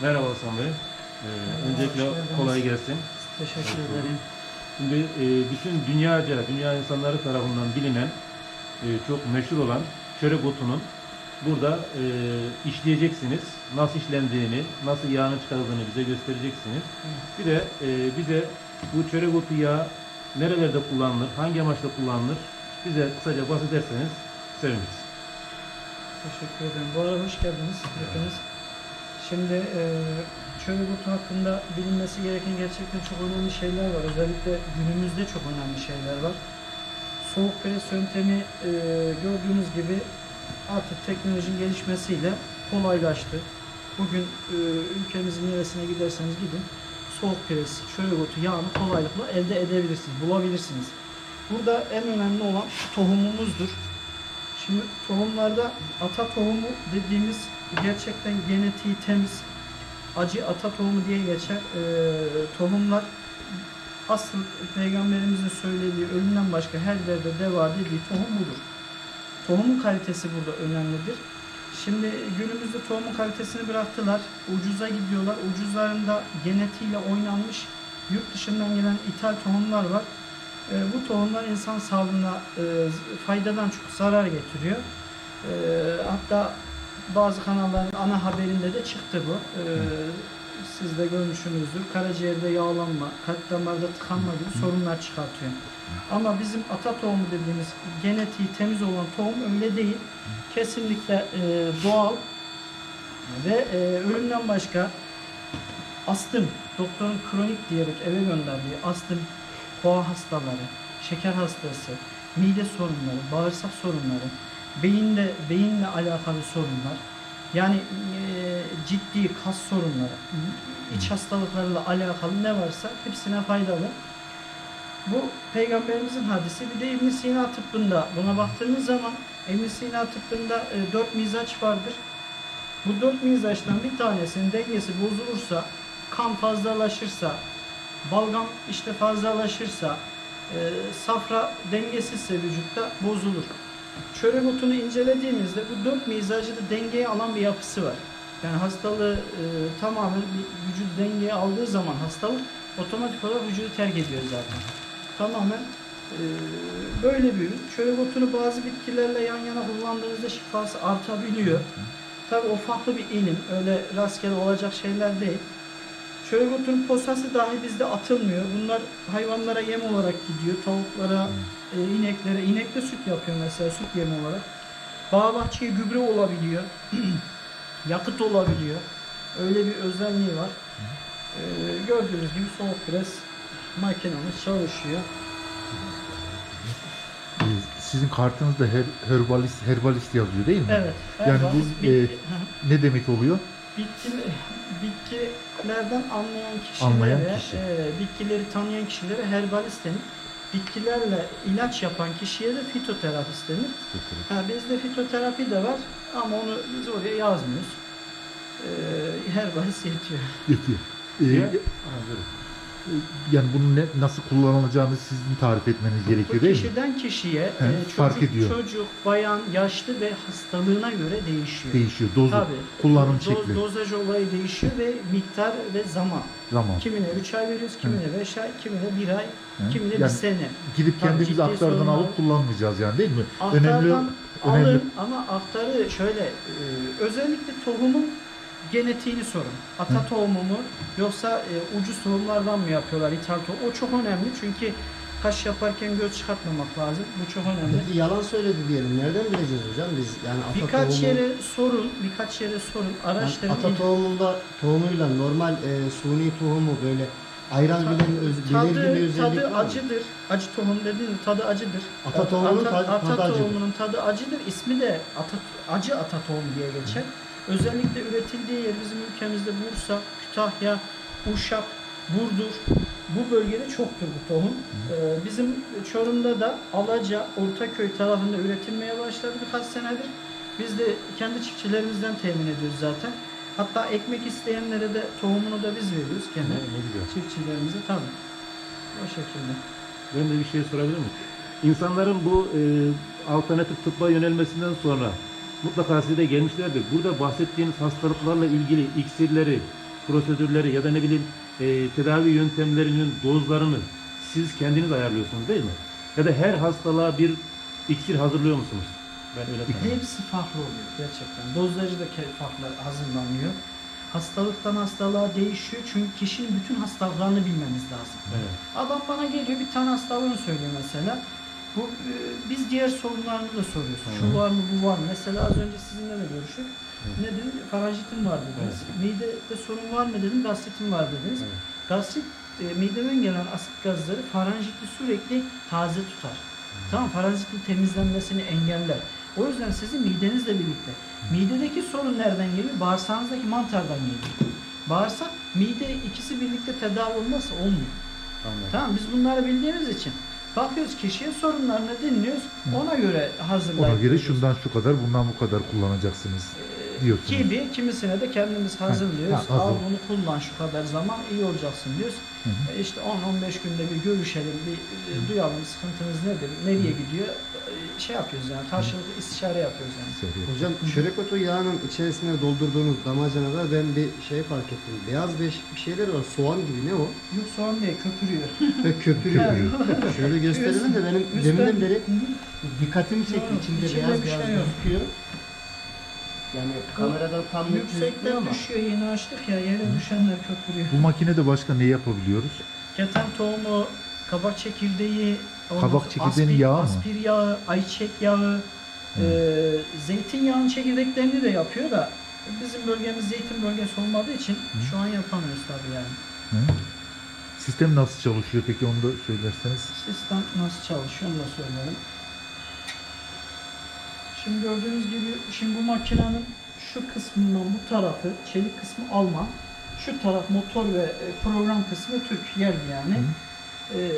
Merhaba Hasan Bey. Ee, öncelikle kolay gelsin. Teşekkür ederim. Şimdi e, bütün dünyaca, dünya insanları tarafından bilinen, e, çok meşhur olan çörek otunun burada e, işleyeceksiniz. Nasıl işlendiğini, nasıl yağını çıkarıldığını bize göstereceksiniz. Bir de e, bize bu çörek otu yağı nerelerde kullanılır, hangi amaçla kullanılır bize kısaca bahsederseniz seviniriz. Teşekkür ederim. Bu arada hoş geldiniz hepiniz. Şimdi e, çörek otu hakkında bilinmesi gereken gerçekten çok önemli şeyler var. Özellikle günümüzde çok önemli şeyler var. Soğuk pres yöntemi e, gördüğünüz gibi artık teknolojinin gelişmesiyle kolaylaştı. Bugün e, ülkemizin neresine giderseniz gidin soğuk pres, çörek otu yağını kolaylıkla elde edebilirsiniz, bulabilirsiniz. Burada en önemli olan tohumumuzdur. Şimdi tohumlarda ata tohumu dediğimiz gerçekten genetiği temiz, acı ata tohumu diye geçer. Ee, tohumlar asıl peygamberimizin söylediği ölümden başka her yerde deva dediği tohum budur. Tohumun kalitesi burada önemlidir. Şimdi günümüzde tohumun kalitesini bıraktılar. Ucuza gidiyorlar. Ucuzlarında genetiğiyle oynanmış yurt dışından gelen ithal tohumlar var. E, bu tohumlar insan sağlığına e, faydadan çok zarar getiriyor. E, hatta bazı kanalların ana haberinde de çıktı bu. E, siz de görmüşsünüzdür. Karaciğerde yağlanma, kalp damarda tıkanma gibi sorunlar çıkartıyor. Ama bizim ata tohumu dediğimiz genetiği temiz olan tohum öyle değil. Kesinlikle e, doğal ve e, ölümden başka astım, doktorun kronik diyerek eve gönderdiği astım, koa hastaları, şeker hastası, mide sorunları, bağırsak sorunları, beyinde beyinle alakalı sorunlar, yani e, ciddi kas sorunları, iç hastalıklarla alakalı ne varsa hepsine faydalı. Bu peygamberimizin hadisi. Bir de İbn Sina tıbbında buna baktığımız zaman İbn Sina tıbbında e, dört mizaç vardır. Bu dört mizaçtan bir tanesinin dengesi bozulursa, kan fazlalaşırsa, balgam işte fazlalaşırsa, e, safra dengesizse vücutta bozulur. Çörek otunu incelediğimizde bu dört mizacı da dengeye alan bir yapısı var. Yani hastalığı e, tamamen vücut dengeye aldığı zaman hastalık otomatik olarak vücudu terk ediyor zaten. Tamamen e, böyle bir ürün. Çörek otunu bazı bitkilerle yan yana kullandığınızda şifası artabiliyor. Tabi o farklı bir ilim. Öyle rastgele olacak şeyler değil. Otunun posası dahi bizde atılmıyor. Bunlar hayvanlara yem olarak gidiyor. Tavuklara, e, ineklere. İnek de süt yapıyor mesela süt yemi olarak. Bağ bahçeye gübre olabiliyor. Yakıt olabiliyor. Öyle bir özelliği var. E, gördüğünüz gibi soğuk pres makinamız çalışıyor. Sizin kartınızda her, herbalist, herbalist yazıyor değil mi? Evet. Yani bu, e, Ne demek oluyor? Bitki, bitkilerden anlayan kişilere, Anlayan kişi. e, bitkileri tanıyan kişilere herbalist denir. Bitkilerle ilaç yapan kişiye de fitoterapist denir. Ha, bizde fitoterapi de var ama onu biz oraya yazmıyoruz. E, herbalist yetiyor. Yetiyor. Ee, Diye- ya- yani bunun ne, nasıl kullanılacağını sizin tarif etmeniz gerekiyor değil mi? kişiden kişiye He, e, çocuk, fark ediyor. çocuk, bayan, yaşlı ve hastalığına göre değişiyor. Değişiyor. Dozu, Tabii. kullanım Do- şekli, Dozaj olayı değişiyor ve miktar ve zaman. zaman. Kimine 3 ay veriyoruz, kimine 5 ay, kimine 1 ay, Hı. kimine bir Yani sene. Gidip Tabii kendimiz aktardan sorunlar- alıp kullanmayacağız yani değil mi? Aktardan önemli önemli alın ama aktarı şöyle, e, özellikle tohumun genetiğini sorun. Ata Hı. tohumu mu yoksa e, ucuz tohumlardan mı yapıyorlar ithal tohum? O çok önemli çünkü kaş yaparken göz çıkartmamak lazım. Bu çok önemli. Peki yalan söyledi diyelim. Nereden bileceğiz hocam biz? Yani ata Birkaç tohumu, yere sorun, birkaç yere sorun, yani araştırın. ata tohumunda tohumuyla normal e, suni tohumu böyle ayıran Tadı- bilen öz, belirgin bir tadı, özellik tadı var mı? acıdır. Acı tohum dediğiniz tadı acıdır. Ata tohumunun ata, tadı- ata tadı acıdır. tohumunun tadı acıdır. İsmi de ata, acı ata tohumu diye geçer. Özellikle üretildiği yer bizim ülkemizde Bursa, Kütahya, Uşak, Burdur. Bu bölgede çoktur bu tohum. Ee, bizim Çorum'da da Alaca, Ortaköy tarafında üretilmeye başladı birkaç senedir. Biz de kendi çiftçilerimizden temin ediyoruz zaten. Hatta ekmek isteyenlere de tohumunu da biz veriyoruz gene. Ne güzel. Çiftçilerimize tabii. O şekilde. Ben de bir şey sorabilir miyim? İnsanların bu e, alternatif tıbba yönelmesinden sonra mutlaka size de gelmişlerdir. Burada bahsettiğiniz hastalıklarla ilgili iksirleri prosedürleri ya da ne bileyim e, tedavi yöntemlerinin dozlarını siz kendiniz ayarlıyorsunuz değil mi? Ya da her hastalığa bir iksir hazırlıyor musunuz? Ben öyle sanıyorum. Hepsi farklı oluyor gerçekten. Dozajı da farklı hazırlanıyor. Hastalıktan hastalığa değişiyor çünkü kişinin bütün hastalıklarını bilmemiz lazım. Evet. Adam bana geliyor bir tane hastalığını söylüyor mesela. Bu e, biz diğer sorunlarını da soruyoruz. Hı. Şu var mı bu var mı? Mesela az önce sizinle de görüştük. Hı. Ne dedim? Faranjitim var dediniz. Midede sorun var mı dedim. Gastritim var dediniz. Evet. Gastrit e, mideden gelen asit gazları faranjiti sürekli taze tutar. Tamam faranjitin temizlenmesini engeller. O yüzden sizin midenizle birlikte. Midedeki sorun nereden geliyor? Bağırsağınızdaki mantardan geliyor. Bağırsak, mide ikisi birlikte tedavi olmazsa olmuyor. Anladım. Tamam biz bunları bildiğimiz için bakıyoruz kişiye sorunlarını dinliyoruz. Ona göre hazırlayıp Ona göre şundan şu kadar, bundan bu kadar kullanacaksınız diyorsunuz. Gibi kimisine de kendimiz hazırlıyoruz. ha, hazır. Al bunu kullan şu kadar zaman iyi olacaksın diyoruz. Hı hı. E işte 10-15 günde bir görüşelim, bir e, duyalım sıkıntınız nedir, nereye gidiyor. E, Şey yapıyoruz yani karşılıklı istişare yapıyoruz yani. Söylüyor. Hocam çörek otu yağının içerisine doldurduğunuz damacanada ben bir şey fark ettim. Beyaz değişik bir şeyler var. Soğan gibi ne o? Yok soğan değil köpürüyor. Ve köpürüyor. Şöyle gösterelim de benim Üstten- deminden beri Hı hı. dikkatimi çekti. Yok, İçinde içinde beyaz bir şey beyaz yok. gözüküyor. Yani kameradan tam net gözükmüyor Yüksekten ama. düşüyor yeni açtık ya yere düşenler köpürüyor. Bu makinede başka ne yapabiliyoruz? Keten tohumu, kabak çekirdeği, ondan Kabak sonra çekirdeğinin aspir, yağı mı? Aspir yağı, ayçiçek yağı, e, zeytinyağının çekirdeklerini de yapıyor da bizim bölgemiz zeytin bölgesi olmadığı için şu an yapamıyoruz tabii yani. Hı? Sistem nasıl çalışıyor peki onu da söylerseniz. Sistem nasıl çalışıyor onu da söylerim. Şimdi gördüğünüz gibi şimdi bu makinenin şu kısmından bu tarafı çelik kısmı Alman. Şu taraf motor ve e, program kısmı Türk yerli yani. Ee,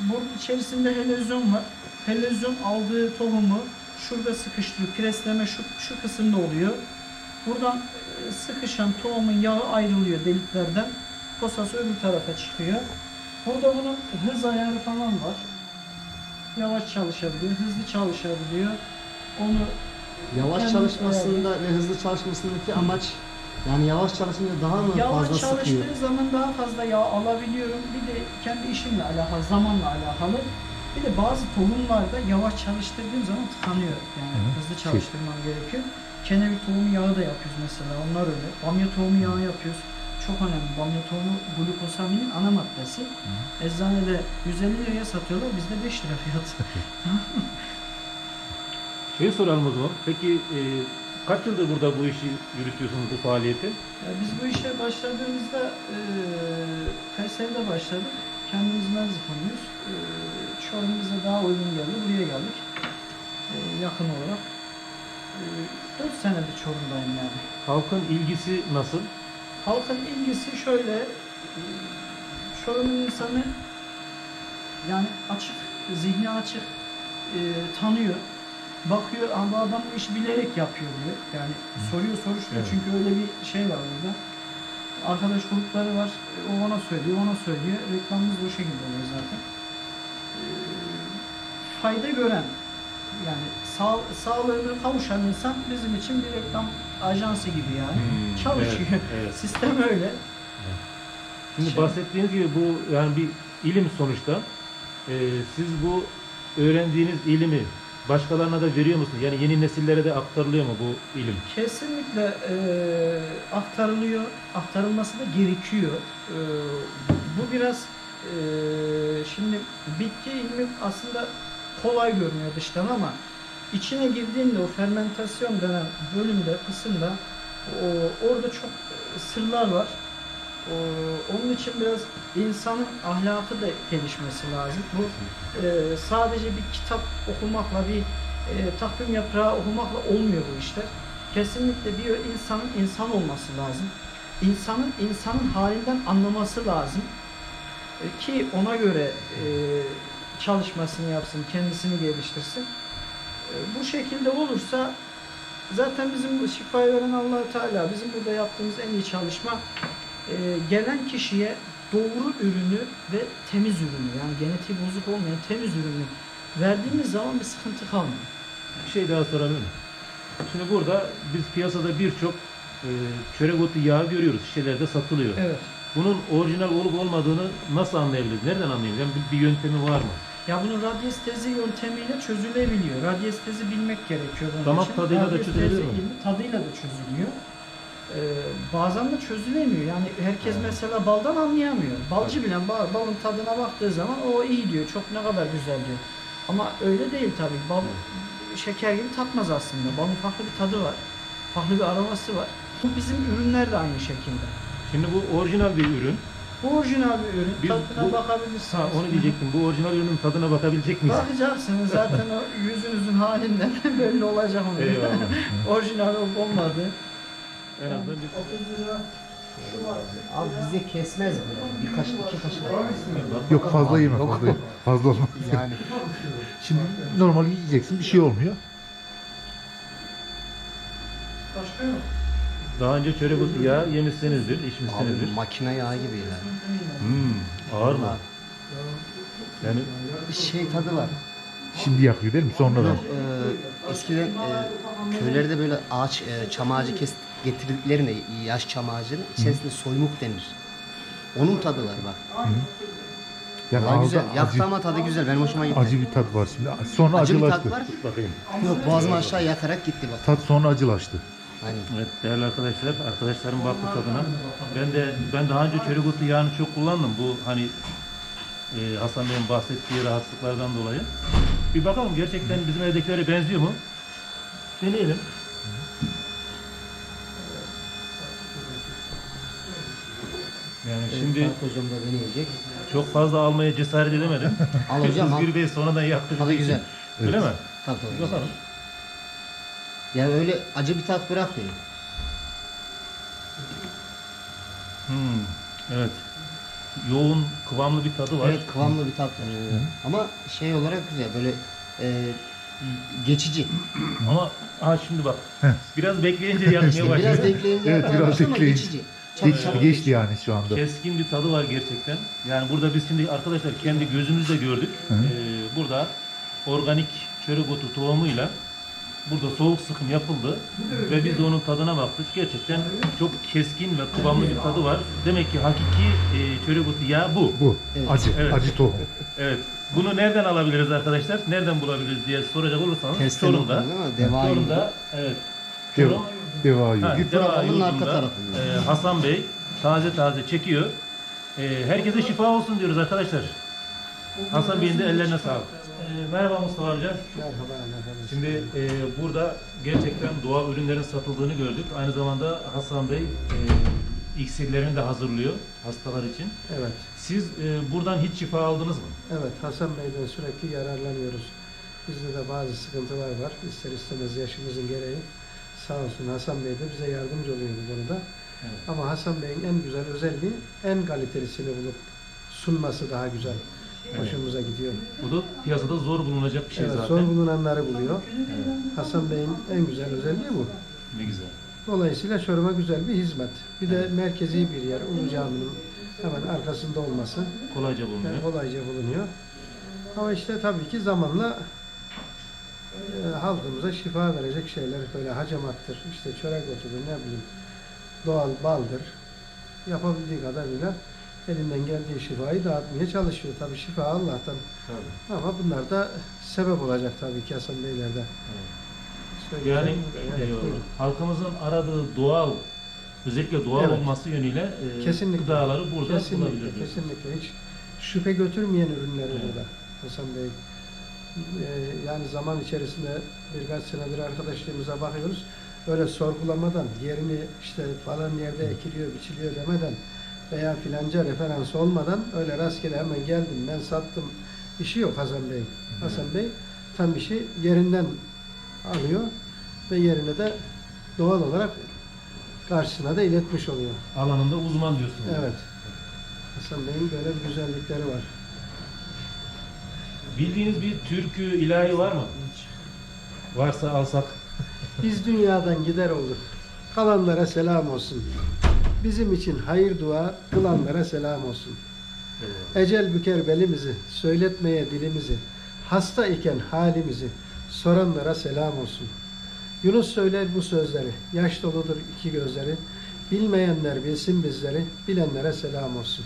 bunun içerisinde helezyon var. Helezyon aldığı tohumu şurada sıkıştırıyor. Presleme şu, şu kısımda oluyor. Buradan e, sıkışan tohumun yağı ayrılıyor deliklerden. Posası öbür tarafa çıkıyor. Burada bunun hız ayarı falan var. Yavaş çalışabiliyor, hızlı çalışabiliyor. Onu Yavaş Kendi çalışmasında ve hızlı çalışmasındaki amaç yani yavaş çalışınca daha mı Yavaş fazla çalıştığı sıkıyor? zaman daha fazla yağ alabiliyorum. Bir de kendi işimle alakalı, zamanla alakalı. Bir de bazı tohumlarda yavaş çalıştırdığım zaman tıkanıyor. Yani Hı hı. hızlı Şey- çalıştırmam gerekiyor. Kenevir tohumu yağı da yapıyoruz mesela. Onlar öyle. Bamya tohumu yağı yapıyoruz. Çok önemli. Bamya tohumu glukosaminin ana maddesi. Eczanede 150 liraya satıyorlar. Bizde 5 lira fiyat. Şeyi soralım o zaman. Peki e, kaç yıldır burada bu işi yürütüyorsunuz bu faaliyeti? Ya biz bu işe başladığımızda e, Kayseri'de başladık. Kendimiz Merzifonluyuz. E, Çorum bize daha uygun geldi. Buraya geldik. E, yakın olarak. E, 4 senedir Çorum'dayım yani. Halkın ilgisi nasıl? Halkın ilgisi şöyle. Çorum'un insanı yani açık, zihni açık, e, tanıyor. Bakıyor, ama adam bu işi bilerek yapıyor diyor. Yani soruyor, soruşturuyor. Evet. Çünkü öyle bir şey var burada. Arkadaş grupları var. e, O ona söylüyor, ona söylüyor. Reklamımız bu şekilde oluyor zaten. E, fayda gören, yani sağ, sağlığına kavuşan insan bizim için bir reklam ajansı gibi yani. Hmm, Çalışıyor. evet, evet. Sistem öyle. Şimdi Şey- bahsettiğiniz gibi bu yani bir ilim sonuçta. E, siz bu öğrendiğiniz ilimi başkalarına da veriyor musunuz? Yani yeni nesillere de aktarılıyor mu bu ilim? Kesinlikle eee, aktarılıyor, aktarılması da gerekiyor. Eee, bu biraz eee, şimdi bitki ilmi aslında kolay görünüyor dıştan ama içine girdiğinde o fermentasyon denen bölümde, kısımda o, orada çok sırlar var. O, onun için biraz insanın ahlakı da gelişmesi lazım. Bu e, sadece bir kitap okumakla bir e, takvim yaprağı okumakla olmuyor bu işler. Kesinlikle bir insanın insan olması lazım. İnsanın insanın halinden anlaması lazım. E, ki ona göre e, çalışmasını yapsın, kendisini geliştirsin. E, bu şekilde olursa zaten bizim şifayı veren allah Teala bizim burada yaptığımız en iyi çalışma e, gelen kişiye doğru ürünü ve temiz ürünü yani genetiği bozuk olmayan temiz ürünü verdiğimiz zaman bir sıkıntı kalmıyor. Bir şey daha sorabilir miyim? Şimdi burada biz piyasada birçok e, çörek otu yağı görüyoruz. Şişelerde satılıyor. Evet. Bunun orijinal olup olmadığını nasıl anlayabiliriz? Nereden anlayabiliriz? Yani bir, bir yöntemi var mı? Ya bunun radyestezi yöntemiyle çözülebiliyor. Radyestezi bilmek gerekiyor bunun Damak için. tadıyla da çözülebilir mi? ilmi Tadıyla da çözülüyor. Ee, bazen de çözülemiyor. Yani herkes mesela baldan anlayamıyor. Balcı bile bal- balın tadına baktığı zaman o iyi diyor. Çok ne kadar güzel diyor. Ama öyle değil tabii. Bal şeker gibi tatmaz aslında. Balın farklı bir tadı var. Farklı bir aroması var. Bu bizim ürünler de aynı şekilde. Şimdi bu orijinal bir ürün. Bu orijinal bir ürün. Biz Tadına bu- bakabilirsiniz. Ha, onu diyecektim. Bu orijinal ürünün tadına bakabilecek miyiz? Bakacaksınız zaten o yüzünüzün halinden belli olacak onun. Eyvallah. Orijinal olup olmadı. En azından bir 30 lira şu var. Abi bize kesmez bu. Birkaç iki kaşık. Yok fazla yeme Yok. fazla yeme. Fazla olmaz. Yani Şimdi normal yiyeceksin bir şey olmuyor. Başka yok. Daha önce çörek yağı yemişsinizdir, abi içmişsinizdir. makine yağı gibi ya. Hmm, ağır mı? Yani Bir şey tadı var. Şimdi yakıyor değil mi? Sonradan. Yok, e, eskiden e, köylerde böyle ağaç, e, çam ağacı kes, getirdiklerine yaş çam ağacının içerisinde soymuk denir. Onun tadı var bak. Yani Daha güzel. Yaktı acı, ama tadı güzel. Benim hoşuma gitti. acı bir tat var şimdi. Sonra Acı bir acılaştı. tat var. bakayım. Yok boğazımı aşağı yakarak gitti bak. Tat sonra acılaştı. Aynen. Evet değerli arkadaşlar, arkadaşlarım baktı tadına. Ben de ben daha önce çörek otu yağını çok kullandım. Bu hani e, Hasan Bey'in bahsettiği rahatsızlıklardan dolayı. Bir bakalım gerçekten bizim evdekilere benziyor mu? Deneyelim. Yani Şimdi Fatih hocam da deneyecek. çok fazla almaya cesaret edemedim. Al hocam al. Özgür Bey sonradan yaptı. Tadı güzel. Öyle mi? Tabii tabii. Güzel. bakalım. Yani öyle acı bir tat bırakmıyor. Hmm, evet. Yoğun, kıvamlı bir tadı var. Evet kıvamlı bir tat var. Ama şey olarak güzel böyle e, geçici. Ama ha şimdi bak. Biraz bekleyince yakmaya İşte başladı. biraz bekleyince Evet, biraz ama bekleyince. geçici. Çabuk Geçti, çabuk geçti yani şu anda. Keskin bir tadı var gerçekten. Yani burada biz şimdi arkadaşlar kendi gözümüzle gördük. Hı. Ee, burada organik çörek otu tohumuyla burada soğuk sıkım yapıldı ve biz de onun tadına baktık. Gerçekten çok keskin ve kıvamlı bir tadı var. Demek ki hakiki e, çörek otu yağı bu. Bu. Evet. Acı. Evet. Acı tohum. Evet. Bunu nereden alabiliriz arkadaşlar? Nereden bulabiliriz diye soracak olursanız Testten Çorum'da. okudun değil mi? Deva Çorum'da evet. Deva, Çorum, deva Ha, yiyor. Güp Deva Rakam'ın arka yurdunda, tarafında. e, Hasan Bey taze taze çekiyor. E, herkese şifa olsun diyoruz arkadaşlar. Hasan Bey'in de ellerine sağlık. E, merhaba Mustafa amca. Şimdi e, burada gerçekten doğal ürünlerin satıldığını gördük. Aynı zamanda Hasan Bey e, iksirlerini de hazırlıyor hastalar için. Evet, Siz e, buradan hiç şifa aldınız mı? evet Hasan Bey'den sürekli yararlanıyoruz. Bizde de bazı sıkıntılar var. İster istemez yaşımızın gereği. Sağ olsun Hasan Bey de bize yardımcı oluyor bu konuda. Evet. Ama Hasan Bey'in en güzel özelliği en kalitelisini bulup sunması daha güzel. Hoşumuza gidiyor. Bu da piyasada zor bulunacak bir şey evet, zaten. zor bulunanları buluyor. Evet, Hasan Bey'in en güzel özelliği bu. ne güzel. Dolayısıyla Çorum'a güzel bir hizmet. Bir de merkezi bir yer. Ulu Cami'nin hemen arkasında olması. Kolayca bulunuyor. Yani kolayca bulunuyor. Ama işte tabii ki zamanla e, halkımıza şifa verecek şeyler böyle hacamattır, işte çörek otudur, ne bileyim doğal baldır. Yapabildiği kadarıyla elinden geldiği şifayı dağıtmaya çalışıyor. Tabii şifa Allah'tan. Tabii. Ama bunlar da sebep olacak tabii ki Hasan Beylerde. Evet. Yani. Evet, buyurun. halkımızın aradığı doğal, özellikle doğal Evet. olması yönüyle e, Kesinlikle. gıdaları burada Kesinlikle, bulabilir. kesinlikle. Hiç şüphe götürmeyen ürünleri Evet. burada Hasan Bey. Ee, yani zaman içerisinde birkaç senedir arkadaşlarımıza bakıyoruz. Öyle sorgulamadan, yerini işte falan yerde ekiliyor, biçiliyor demeden veya filanca referans olmadan öyle rastgele hemen geldim, ben sattım işi yok Hasan Bey. Hasan Bey tam işi yerinden alıyor ve yerine de doğal olarak karşısına da iletmiş oluyor. Alanında uzman diyorsunuz. Evet. Hasan Bey'in böyle bir güzellikleri var. Bildiğiniz bir türkü ilahi var mı? Varsa alsak. Biz dünyadan gider olduk. Kalanlara selam olsun. Bizim için hayır dua kılanlara selam olsun. Ecel büker belimizi, söyletmeye dilimizi, hasta iken halimizi soranlara selam olsun. Yunus söyler bu sözleri. Yaş doludur iki gözleri. Bilmeyenler bilsin bizleri. Bilenlere selam olsun.